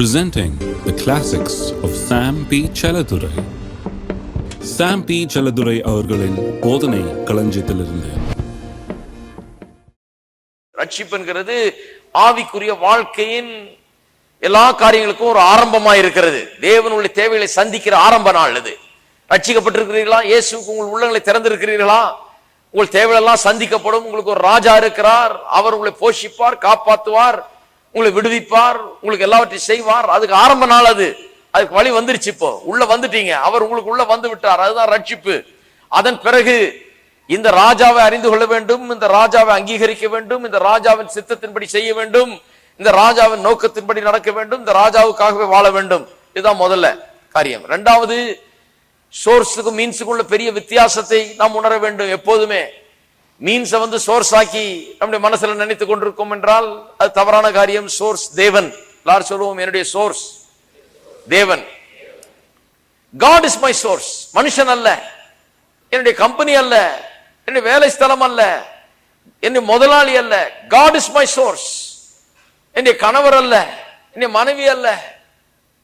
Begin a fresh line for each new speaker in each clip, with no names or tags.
presenting the classics of Sam P. Chaladurai. Sam P Chelladurai அவர்களின் போதனை களஞ்சியத்திலிருந்து.
ரட்சிப்புங்கிறது ஆவிக்குரிய வாழ்க்கையின் எல்லா காரியங்களுக்கும் ஒரு ஆரம்பமா இருக்கிறது தேவனுடைய தேவைகளை சந்திக்கிற ஆரம்ப நாள் அது ரட்சிக்கப்பட்டிருக்கிறீர்களா? இயேசுக்கு உங்கள் உள்ளங்களை திறந்திருக்கிறீர்களா? உங்கள் தேவையெல்லாம் சந்திக்கப்படும். உங்களுக்கு ஒரு ராஜா இருக்கிறார். அவர் உங்களை போஷிப்பார் காப்பாத்துவார் உங்களை விடுவிப்பார் உங்களுக்கு எல்லாவற்றையும் செய்வார். அதுக்கு ஆரம்ப நாள் அது. அதுக்கு வழி வந்துருச்சு இப்போ. உள்ள வந்துட்டீங்க. அவர் உங்களுக்கு உள்ள வந்து விட்டார். அதுதான் ரட்சிப்பு. அதன் பிறகு இந்த ராஜாவை அறிந்து கொள்ள வேண்டும் இந்த ராஜாவை அங்கீகரிக்க வேண்டும் இந்த ராஜாவின் சித்தத்தின்படி செய்ய வேண்டும் இந்த ராஜாவின் நோக்கத்தின்படி நடக்க வேண்டும் இந்த ராஜாவுக்காகவே வாழ வேண்டும். இதுதான் முதல்ல காரியம். ரெண்டாவது சோர்ஸுக்கும் மீன்ஸுக்கும் உள்ள பெரிய வித்தியாசத்தை நாம் உணர வேண்டும் எப்போதுமே. மீன்ஸை வந்து சோர்ஸ் ஆக்கி நம்முடைய மனசுல நினைத்துக் கொண்டிருக்கோம் என்றால் அது தவறான காரியம். சோர்ஸ் தேவன். எல்லாரும் சொல்லுவோம்? என்னுடைய சோர்ஸ் தேவன். காட் இஸ் மை சோர்ஸ் மனுஷன் அல்ல. என்னுடைய கம்பெனி அல்ல. என்னுடைய வேலை ஸ்தலம் அல்ல. என்னுடைய முதலாளி அல்ல. காட் இஸ் மை சோர்ஸ் என்னுடைய கணவர் அல்ல. என்னுடைய மனைவி அல்ல.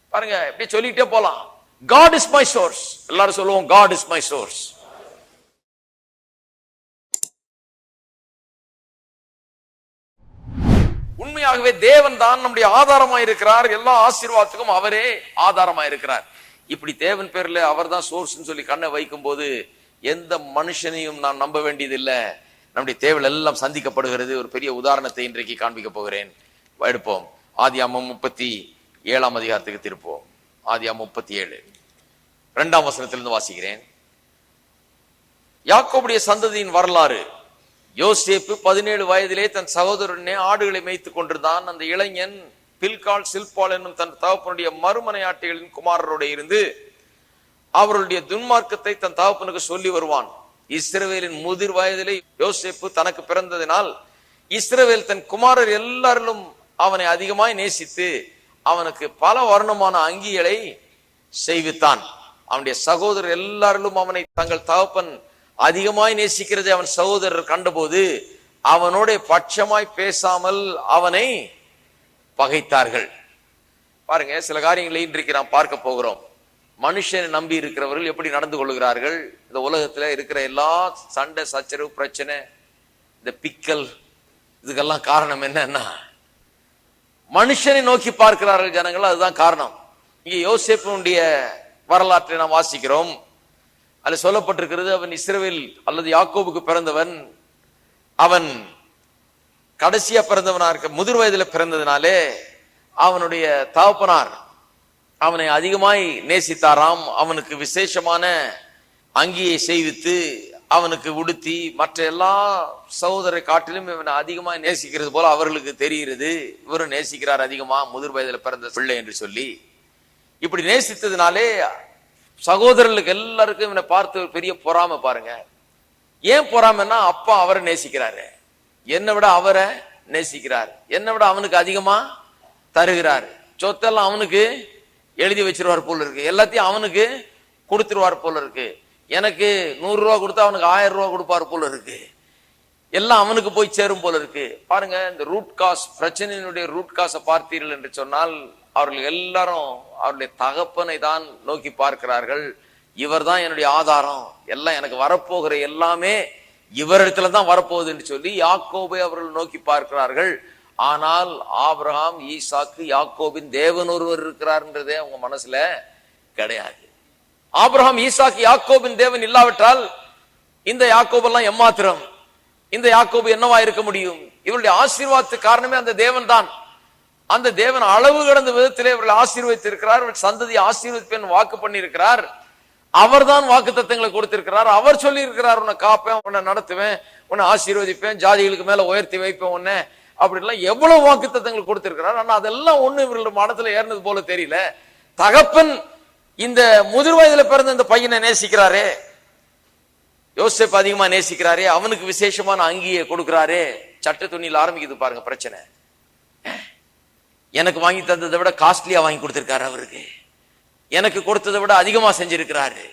பாருங்க இப்படி சொல்லிட்டே போலாம். காட் இஸ் மை சோர்ஸ் எல்லாரும் சொல்லுவோம் காட் இஸ் மை சோர்ஸ் உண்மையாகவே தேவன் தான் நம்முடைய ஆதாரமா இருக்கிறார் எல்லா ஆசீர்வாதத்துக்கும் அவரே ஆதாரமா இருக்கிறார் இப்படி தேவன் பேர்ல அவர் தான் சோர்ஸ் சொல்லி கண்ணை வைக்கும் போது எந்த மனுஷனையும் நான் நம்ப வேண்டியதில்லை. நம்முடைய தேவைகள் எல்லாம் சந்திக்கப்படுகிறது. ஒரு பெரிய உதாரணத்தை இன்றைக்கு காண்பிக்க போகிறேன். எடுப்போம். ஆதி அம்மா முப்பத்தி ஏழாம் அதிகாரத்துக்கு திருப்போம் ஆதி அம்மா முப்பத்தி ஏழு. இரண்டாம் வசனத்திலிருந்து வாசிக்கிறேன். யாக்கோபுடைய சந்ததியின் வரலாறு. யோசேப்பு பதினேழு வயதிலே தன் சகோதரனே ஆடுகளை மேய்த்து கொண்டிருந்தான். அந்த இளைஞன் பில்கால் சில்பால் என்னும் தன் தகப்பனுடைய மறுமனையாட்டிகளின் குமாரரோட இருந்து அவருடைய துன்மார்க்கத்தை தன் தகப்பனுக்கு சொல்லி வருவான். இஸ்ரவேலின் முதிர் வயதிலே யோசேப்பு தனக்கு பிறந்ததினால் இஸ்ரவேல் தன் குமாரர் எல்லாரிலும் அவனை அதிகமாய் நேசித்து அவனுக்கு பல வர்ணமான அங்கிகளை செய்வித்தான். அவனுடைய சகோதரர் எல்லாரிலும் அவனை தங்கள் தகப்பன் அதிகமாய் நேசிக்கிறதை அவன் சகோதரர் கண்டபோது அவனோட பட்சமாய் பேசாமல் அவனை பகைத்தார்கள். பாருங்க சில காரியங்களை இன்றைக்கு நாம் பார்க்க போகிறோம். மனுஷனை நம்பி இருக்கிறவர்கள் எப்படி நடந்து கொள்கிறார்கள்? இந்த உலகத்தில் இருக்கிற எல்லா சண்டை சச்சரவு பிரச்சனை இந்த பிக்கல் இதுக்கெல்லாம் காரணம் என்னன்னா மனுஷனை நோக்கி பார்க்கிறார்கள் ஜனங்கள் அதுதான் காரணம். இங்கே யோசேப்புடைய வரலாற்றை நாம் வாசிக்கிறோம். அதில் சொல்லப்பட்டிருக்கிறது அவன் இஸ்ரேவில் அல்லது யாக்கோபுக்கு பிறந்தவன். அவன் கடைசியா பிறந்தவனா இருக்க முதிர் வயதுல பிறந்ததுனாலே அவனுடைய தகப்பனார் அவனை அதிகமாய் நேசித்தாராம். அவனுக்கு விசேஷமான அங்கியை செய்வித்து அவனுக்கு உடுத்தி மற்ற எல்லா சகோதர காட்டிலும் இவனை அதிகமாக நேசிக்கிறது போல அவர்களுக்கு தெரிகிறது. இவரும் நேசிக்கிறார் அதிகமாக முதிர் வயதில் பிறந்த பிள்ளை என்று சொல்லி. இப்படி நேசித்ததுனாலே சகோதரர்களுக்கு எல்லாருக்கும் இவனை பார்த்து ஒரு பெரிய பொறாமை பாருங்க. ஏன் பொறாமைன்னா அப்பா அவரை நேசிக்கிறாரு. என்னை விட அவரை நேசிக்கிறார். என்னை விட அவனுக்கு அதிகமா தருகிறார். சொத்தெல்லாம் அவனுக்கு எழுதி வச்சிருவார் போல இருக்கு. எல்லாத்தையும் அவனுக்கு கொடுத்துருவார் போல இருக்கு. எனக்கு நூறு ரூபா கொடுத்தா அவனுக்கு ஆயிரம் ரூபா கொடுப்பார் போல இருக்கு. எல்லாம் அவனுக்கு போய் சேரும் போல இருக்கு. பாருங்க இந்த ரூட் காஸ் பிரச்சனையினுடைய ரூட் காசை பார்த்தீர்கள் என்று சொன்னால் அவர்கள் எல்லாரும் அவருடைய தகப்பனை தான் நோக்கி பார்க்கிறார்கள். இவர் தான் என்னுடைய ஆதாரம். எல்லாம் எனக்கு வரப்போகிற எல்லாமே இவரிடத்துல தான் வரப்போகுது என்று சொல்லி யாக்கோபை அவர்கள் நோக்கி பார்க்கிறார்கள். ஆனால் ஆபிரகாம் ஈசாக்கு யாக்கோபின் தேவன் ஒருவர் இருக்கிறார்ன்றதே அவங்க மனசுல கிடையாது. ஆபிரகாம் ஈசாக்கு யாக்கோபின் தேவன் இல்லாவிட்டால் இந்த யாக்கோபெல்லாம் எம்மாத்திரம்? இந்த யாக்கோபு என்னவா இருக்க முடியும்? இவருடைய ஆசீர்வாதத்து காரணமே அந்த தேவன் தான் அந்த தேவன் அளவு கடந்த விதத்திலே இவர்களை ஆசீர்வதித்திருக்கிறார். இவர்கள் சந்ததியை ஆசீர்வதிப்பேன் வாக்கு பண்ணியிருக்கிறார். அவர் தான் வாக்கு தத்துவங்களை கொடுத்திருக்கிறார். அவர் சொல்லி இருக்கிறார் உன்னை காப்பேன் உன்னை நடத்துவேன் உன்னை ஆசீர்வதிப்பேன் ஜாதிகளுக்கு மேல உயர்த்தி வைப்பேன் உன்னை. அப்படின்லாம் எவ்வளவு வாக்கு தத்துவங்கள் கொடுத்திருக்கிறார். ஆனா அதெல்லாம் ஒண்ணு இவர்களோட மனத்துல ஏறினது போல தெரியல. தகப்பன் இந்த முதிர் வயதுல பிறந்த இந்த பையனை நேசிக்கிறாரே. யோசேப் அதிகமா நேசிக்கிறாரே அவனுக்கு விசேஷமான அங்கியை கொடுக்கிறாரே. சட்ட துணியில் ஆரம்பிக்குது பாருங்க பிரச்சனை. எனக்கு வாங்கி தந்ததை விட காஸ்ட்லியா வாங்கி கொடுத்திருக்காரு அவருக்கு. எனக்கு கொடுத்ததை விட அதிகமா செஞ்சிருக்கிறாரு.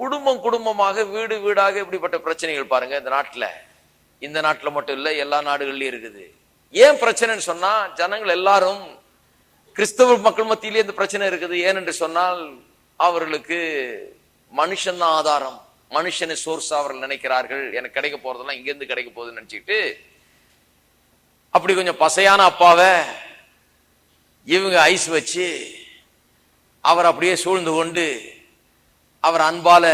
குடும்பம் குடும்பமாக வீடு வீடாக இப்படிப்பட்ட பிரச்சனைகள் பாருங்க இந்த நாட்டில். இந்த நாட்டில் மட்டும் இல்லை எல்லா நாடுகள்லயும் இருக்குது. ஏன் பிரச்சனைன்னு சொன்னா ஜனங்கள் எல்லாரும் கிறிஸ்தவ மக்கள் மத்தியிலே இந்த பிரச்சனை இருக்குது. ஏனென்று சொன்னால் அவர்களுக்கு மனுஷன் தான் ஆதாரம். மனுஷனை சோர்ஸ் அவர்கள் நினைக்கிறார்கள் எனக்கு கிடைக்க போறதெல்லாம் இங்கிருந்து கிடைக்க போகுதுன்னு நினச்சிக்கிட்டு அப்படி கொஞ்சம் பசையான அப்பாவை இவங்க ஐஸ் வச்சு அவர் அப்படியே சூழ்ந்து கொண்டு அவர் அன்பால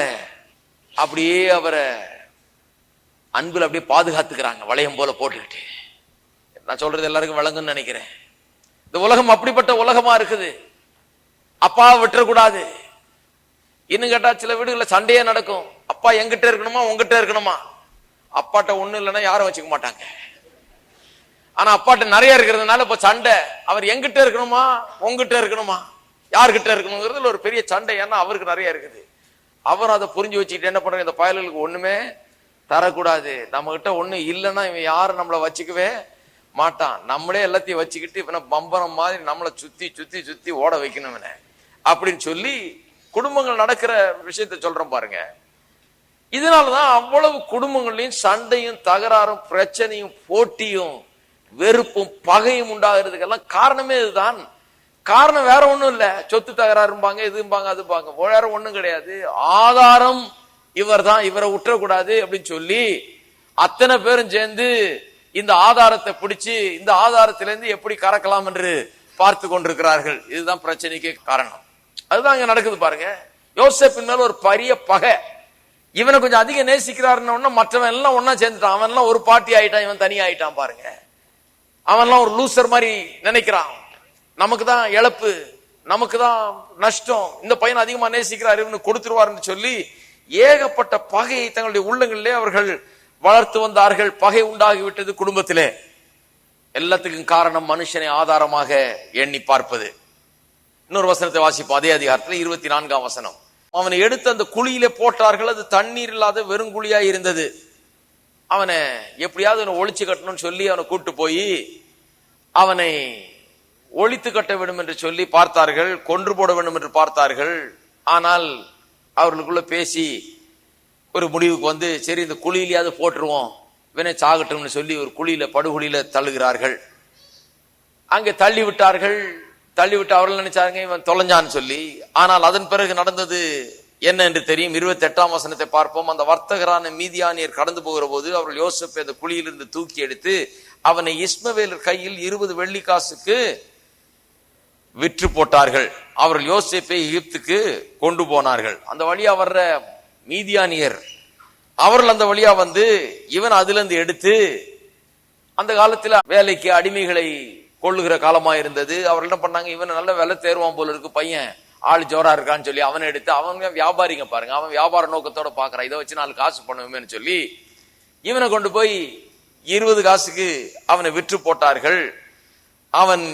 அப்படியே அவரை அன்பில் அப்படியே பாதுகாத்துக்கிறாங்க வளையம் போல போட்டுக்கிட்டு. நான் சொல்றது எல்லாருக்கும் விளங்குன்னு நினைக்கிறேன். இந்த உலகம் அப்படிப்பட்ட உலகமா இருக்குது. அப்பாவை விட்டுறக்கூடாது. இன்னும் கேட்டா சில வீடுகளில் சண்டையே நடக்கும். அப்பா எங்கிட்ட இருக்கணுமா? உங்ககிட்ட இருக்கணுமா? அப்பாட்ட ஒண்ணு இல்லைன்னா யாரும் வச்சுக்க மாட்டாங்க. ஆனா அப்பாட்ட நிறைய இருக்கிறதுனால இப்ப சண்டை. அவர் எங்கிட்ட இருக்கணுமா? உங்ககிட்ட இருக்கணுமா? யார்கிட்ட இருக்கணுங்கிறதுல ஒரு பெரிய சண்டை. ஏன்னா அவருக்கு நிறைய இருக்குது. அவர் அதை புரிஞ்சு வச்சுக்கிட்டு என்ன பண்றாங்க இந்த பயல்களுக்கு ஒண்ணுமே தரக்கூடாது. நம்ம கிட்ட ஒண்ணு இல்லைன்னா இவன் யாரும் நம்மளை வச்சுக்கவே மாட்டான். நம்மளே எல்லாத்தையும் வச்சுக்கிட்டு இவனை பம்பரம் மாதிரி நம்மளை சுத்தி சுத்தி சுத்தி ஓட வைக்கணும் இவனை. அப்படின்னு சொல்லி குடும்பங்கள் நடக்கிற விஷயத்த சொல்றோம் பாருங்க. இதனாலதான் அவ்வளவு குடும்பங்கள்லயும் சண்டையும் தகராறும் பிரச்சனையும் போட்டியும் வெறுப்பும் பகையும் உண்டாகிறதுக்கெல்லாம் காரணமே இதுதான். காரணம் வேற ஒண்ணும் இல்ல. சொத்து தகராறும்பாங்க இதும்பாங்க அதுபாங்க வேற ஒண்ணும் கிடையாது. ஆதாரம் இவர்தான் இவரை விட்டுறக்கூடாது அப்படின்னு சொல்லி அத்தனை பேரும் சேர்ந்து இந்த ஆதாரத்தை பிடிச்சு இந்த ஆதாரத்திலிருந்து எப்படி கறக்கலாம் என்று பார்த்து கொண்டிருக்கிறார்கள். இதுதான் பிரச்சனைக்கு காரணம். அதுதான் இங்க நடக்குது பாருங்க. யோசப்பின் மேல ஒரு பெரிய பகை. இவனை கொஞ்சம் அதிக நேசிக்கிறாருன்னு மற்றவன் எல்லாம் ஒன்னா சேர்ந்துட்டான். அவன் எல்லாம் ஒரு பாட்டி ஆயிட்டான் இவன் தனி ஆயிட்டான் பாருங்க. அவன்லாம் ஒரு லூசர் மாதிரி நினைக்கிறான். நமக்கு தான் இழப்பு நமக்கு தான் நஷ்டம் இந்த பையன் அதிகமா நேசிக்கிறார் இவனு கொடுத்துருவாருன்னு சொல்லி ஏகப்பட்ட பகையை தங்களுடைய உள்ளங்களிலே அவர்கள் வளர்த்து வந்தார்கள். பகை உண்டாகி விட்டது குடும்பத்திலே. எல்லாத்துக்கும் காரணம் மனுஷனை ஆதாரமாக எண்ணி பார்ப்பது. இன்னொரு வசனத்தை வாசிப்போம். அதே அதிகாரத்தில் இருபத்தி நான்காம் வசனம். அவனை எடுத்து அந்த குழியில போட்டார்கள். அது தண்ணீர் இல்லாத வெறும் குழியா இருந்தது. அவனை எப்படியாவது அவனை ஒழிச்சு கட்டணும்னு சொல்லி அவனை கூட்டு போய் அவனை ஒழித்து கட்ட வேண்டும் என்று சொல்லி பார்த்தார்கள். கொன்று போட வேண்டும் என்று பார்த்தார்கள். ஆனால் அவர்களுக்குள்ள பேசி ஒரு முடிவுக்கு வந்து சரி இந்த குழியிலேயாவது போட்டுருவோம். இவனை சாகட்டும்னு சொல்லி ஒரு குழியில படுகுழியில தள்ளுகிறார்கள். அங்கே தள்ளி விட்டார்கள் தள்ளிவிட்டு அவர்கள் நினைச்சாங்க இவன் தொலைஞ்சான்னு சொல்லி. ஆனால் அதன் பிறகு நடந்தது என்ன என்று தெரியும். இருபத்தி எட்டாம் வசனத்தை பார்ப்போம். அந்த வர்த்தகரான மீதியானியர் கடந்து போகிற போது அவர்கள் யோசிப்பை அந்த குழியிலிருந்து தூக்கி எடுத்து அவனை இஸ்மவேலர் கையில் இருபது வெள்ளி காசுக்கு விற்று போட்டார்கள். அவர்கள் யோசிப்பை எகிப்துக்கு கொண்டு போனார்கள். அந்த வழியா வர்ற மீதியானியர் அவர்கள் அந்த வழியா வந்து இவன் அதுல இருந்து எடுத்து அந்த காலத்துல வேலைக்கு அடிமைகளை கொள்ளுகிற காலமா இருந்தது அவர் என்ன பண்ணாங்க? இவன் நல்ல வேலை தேர்வான் போல இருக்கு பையன். ஆள் ஜோரா இருக்கான்னு சொல்லி அவனை எடுத்து அவங்க வியாபாரிங்க பாருங்க. அவன் வியாபார நோக்கத்தோட பாக்குறான். இதை வச்சு நாலு காசு பண்ணுவேன்னு சொல்லி இவனை கொண்டு போய் இருபது காசுக்கு அவனை விற்று போட்டார்கள். அவன்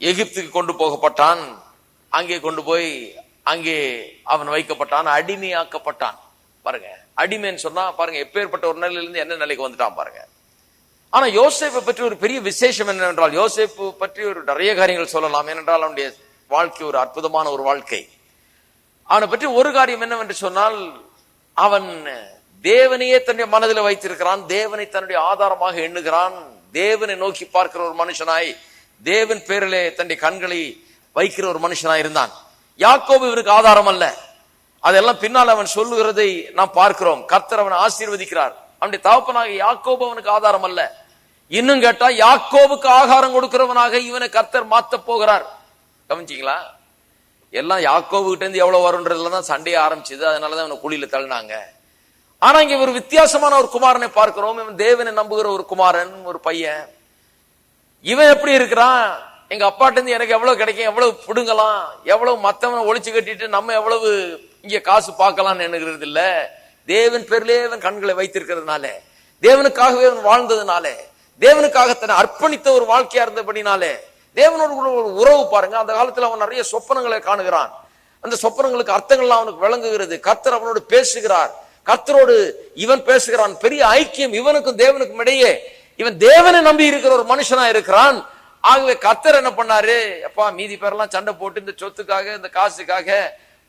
எகிப்துக்கு கொண்டு போகப்பட்டான். அங்கே கொண்டு போய் அங்கே அவன் வைக்கப்பட்டான். அடிமையாக்கப்பட்டான். பாருங்க. அடிமைன்னு சொன்னா பாருங்க எப்பேற்பட்ட ஒரு நிலையிலிருந்து என்ன நிலைக்கு வந்துட்டான் பாருங்க. ஆனா யோசேப்பை பற்றி ஒரு பெரிய விசேஷம் என்னவென்றால் யோசேப்பு பற்றி ஒரு நிறைய காரியங்கள் சொல்லலாம். ஏனென்றால் அவனுடைய வாழ்க்கை ஒரு அற்புதமான ஒரு வாழ்க்கை. அவனை பற்றி ஒரு காரியம் என்னவென்று சொன்னால் அவன் தேவனையே தன்னுடைய மனதில் வைத்திருக்கிறான். தேவனை தன்னுடைய ஆதாரமாக எண்ணுகிறான். தேவனை நோக்கி பார்க்கிற ஒரு மனுஷனாய் தேவன் பேரிலே தன்னுடைய கண்களை வைக்கிற ஒரு மனுஷனாய் இருந்தான். யாக்கோபு இவருக்கு ஆதாரம் அல்ல. அதெல்லாம் பின்னால் அவன் சொல்லுகிறதை நாம் பார்க்கிறோம். கர்த்தர் அவன் ஆசீர்வதிக்கிறார். அவனுடைய தகப்பனாக யாக்கோபு அவனுக்கு ஆதாரம் அல்ல. இன்னும் கேட்டா யாக்கோபுக்கு ஆகாரம் கொடுக்கிறவனாக இவனை கர்த்தர் மாத்த போகிறார். கவனிச்சிங்களா? எல்லாம் யாக்கோபு கிட்ட இருந்து எவ்வளவு வரும்ன்றதுல தான் சண்டையை ஆரம்பிச்சது. அதனாலதான் அவனை குழியில தள்ளினாங்க. ஆனா இங்க ஒரு வித்தியாசமான ஒரு குமாரனை பார்க்கிறோம். இவன் தேவனை நம்புகிற ஒரு குமாரன் ஒரு பையன். இவன் எப்படி இருக்கிறான்? எங்க அப்பாட்ட இருந்து எனக்கு எவ்வளவு கிடைக்கும்? எவ்வளவு பிடுங்கலாம்? எவ்வளவு மத்தவனை ஒழிச்சு கட்டிட்டு நம்ம எவ்வளவு இங்க காசு பார்க்கலாம்னு எண்ணுகிறது இல்லை தேவன் பேர்லயே அவன் கண்களை வைத்திருக்கிறதுனால தேவனுக்காகவே அவன் வாழ்ந்ததுனால தேவனுக்காக தன்னை அர்ப்பணித்த ஒரு வாழ்க்கையா இருந்தபடினாலே தேவனோடு கூட ஒரு உறவு பாருங்க. அந்த காலத்துல அவன் நிறைய சொப்பனங்களை காணுகிறான். அந்த சொப்பனங்களுக்கு அர்த்தங்கள்லாம் அவனுக்கு விளங்குகிறது. கர்த்தர் அவனோடு பேசுகிறார். கர்த்தரோடு இவன் பேசுகிறான். பெரிய ஐக்கியம் இவனுக்கும் தேவனுக்கும் இடையே. இவன் தேவனை நம்பி இருக்கிற ஒரு மனுஷனா இருக்கிறான். ஆகவே கர்த்தர் என்ன பண்ணாரு? அப்பா மீதி பேரெல்லாம் சண்டை போட்டு இந்த சொத்துக்காக இந்த காசுக்காக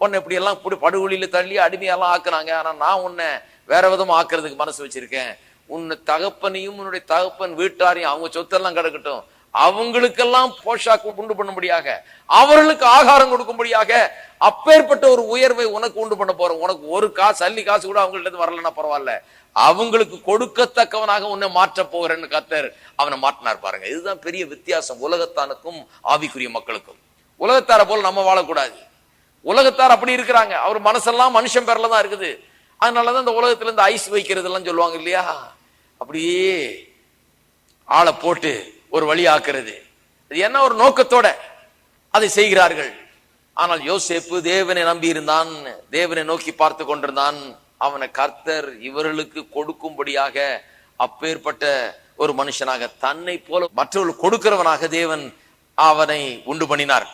உன்னை இப்படி எல்லாம் இப்படி படுகொலியில தள்ளி அடிமையெல்லாம் ஆக்குனாங்க ஆனால் நான் உன்னை வேற விதமாக ஆக்குறதுக்கு மனசு வச்சிருக்கேன். உன்னை தகப்பனையும் உன்னுடைய தகப்பன் வீட்டாரையும் அவங்க சொத்தெல்லாம் கிடக்கட்டும். அவங்களுக்கெல்லாம் போஷாக்கு உண்டு பண்ணும்படியாக அவர்களுக்கு ஆகாரம் கொடுக்கும்படியாக அப்பேற்பட்ட ஒரு உயர்வை உனக்கு உண்டு பண்ண போறோம் உனக்கு ஒரு காசு அள்ளி காசு கூட அவங்கள்ட்ட இருந்து வரலன்னா பரவாயில்ல. அவங்களுக்கு கொடுக்கத்தக்கவனாக உன்னை மாற்ற போகிறேன்னு கத்தர் அவனை மாற்றினார் பாருங்க. இதுதான் பெரிய வித்தியாசம் உலகத்தானுக்கும் ஆவிக்குரிய மக்களுக்கும். உலகத்தார போல நம்ம வாழக்கூடாது. உலகத்தார் அப்படி இருக்கிறாங்க. அவர் மனசெல்லாம் மனுஷன் பேர்ல தான் இருக்குது. அதனால தான் இந்த உலகத்துல இந்த ஐஸ் வைக்கிறதுலாம் சொல்லுவாங்க இல்லையா? அப்படியே ஆளை போட்டு ஒரு வழி ஆக்குறது. அது என்ன ஒரு நோக்கத்தோட அதை செய்கிறார்கள். ஆனால் யோசேப்பு தேவனை நம்பி இருந்தான். தேவனை நோக்கி பார்த்து கொண்டிருந்தான். அவனை கர்த்தர் இவர்களுக்கு கொடுக்கும்படியாக அப்பேற்பட்ட ஒரு மனுஷனாக தன்னை போல மற்றவர்கள் கொடுக்கிறவனாக தேவன் அவனை உண்டு பண்ணினார்.